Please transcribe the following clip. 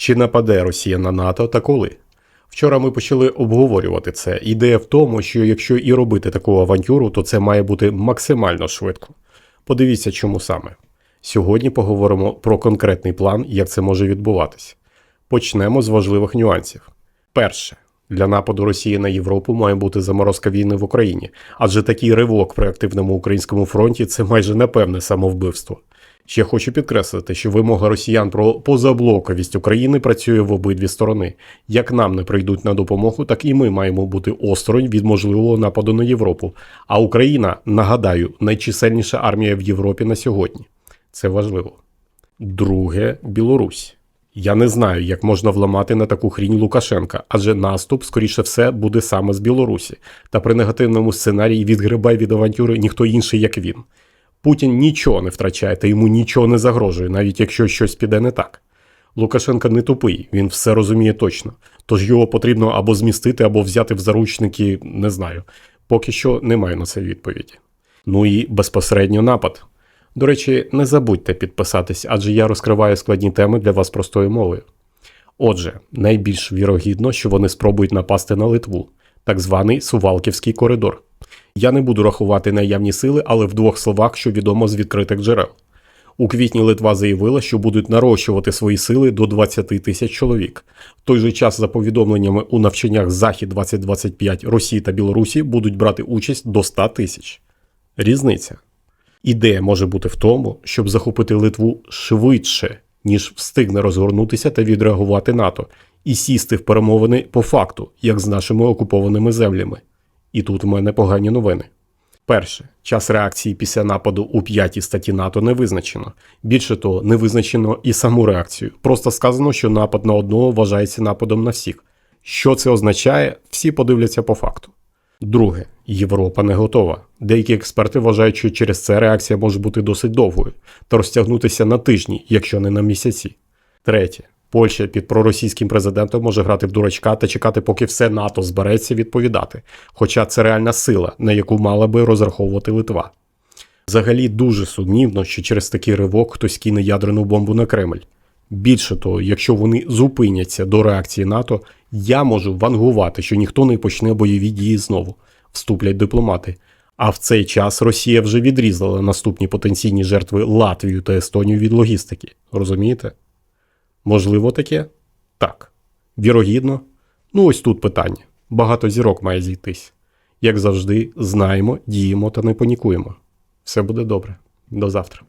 Чи нападе Росія на НАТО та коли? Вчора ми почали обговорювати це. Ідея в тому, що якщо і робити таку авантюру, то це має бути максимально швидко. Подивіться, чому саме. Сьогодні поговоримо про конкретний план, як це може відбуватись. Почнемо з важливих нюансів. Перше. Для нападу Росії на Європу має бути заморозка війни в Україні, адже такий ривок при активному українському фронті це майже непевне самовбивство. Ще хочу підкреслити, що вимога росіян про позаблоковість України працює в обидві сторони. Як нам не прийдуть на допомогу, так і ми маємо бути осторонь від можливого нападу на Європу. А Україна, нагадаю, найчисельніша армія в Європі на сьогодні. Це важливо. Друге Білорусь. Я не знаю, як можна вламати на таку хрінь Лукашенка, адже наступ, скоріше все, буде саме з Білорусі. Та при негативному сценарії відгрибай від авантюри ніхто інший, як він. Путін нічого не втрачає та йому нічого не загрожує, навіть якщо щось піде не так. Лукашенко не тупий, він все розуміє точно. Тож його потрібно або змістити, або взяти в заручники, не знаю. Поки що немає на це відповіді. Ну і безпосередньо напад. До речі, не забудьте підписатись, адже я розкриваю складні теми для вас простою мовою. Отже, найбільш вірогідно, що вони спробують напасти на Литву, так званий Сувалківський коридор. Я не буду рахувати наявні сили, але в двох словах, що відомо з відкритих джерел. У квітні Литва заявила, що будуть нарощувати свої сили до 20 тисяч чоловік. В той же час, за повідомленнями у навчаннях Захід 2025 Росії та Білорусі будуть брати участь до 100 тисяч. Різниця. Ідея може бути в тому, щоб захопити Литву швидше, ніж встигне розгорнутися та відреагувати НАТО, і сісти в перемовини по факту, як з нашими окупованими землями. І тут в мене погані новини. Перше, час реакції після нападу у п'ятій статті НАТО не визначено. Більше того, не визначено і саму реакцію. Просто сказано, що напад на одного вважається нападом на всіх. Що це означає, всі подивляться по факту. Друге, Європа не готова. Деякі експерти вважають, що через це реакція може бути досить довгою та розтягнутися на тижні, якщо не на місяці. Третє, Польща під проросійським президентом може грати в дурачка та чекати, поки все НАТО збереться відповідати. Хоча це реальна сила, на яку мала би розраховувати Литва. Взагалі дуже сумнівно, що через такий ривок хтось кине ядерну бомбу на Кремль. Більше того, якщо вони зупиняться до реакції НАТО, я можу вангувати, що ніхто не почне бойові дії знову, вступлять дипломати. А в цей час Росія вже відрізала наступні потенційні жертви Латвію та Естонію від логістики. Розумієте? Можливо, таке? Так. Вірогідно? Ну, ось тут питання. Багато зірок має зійтись. Як завжди, знаємо, діємо та не панікуємо. Все буде добре. До завтра.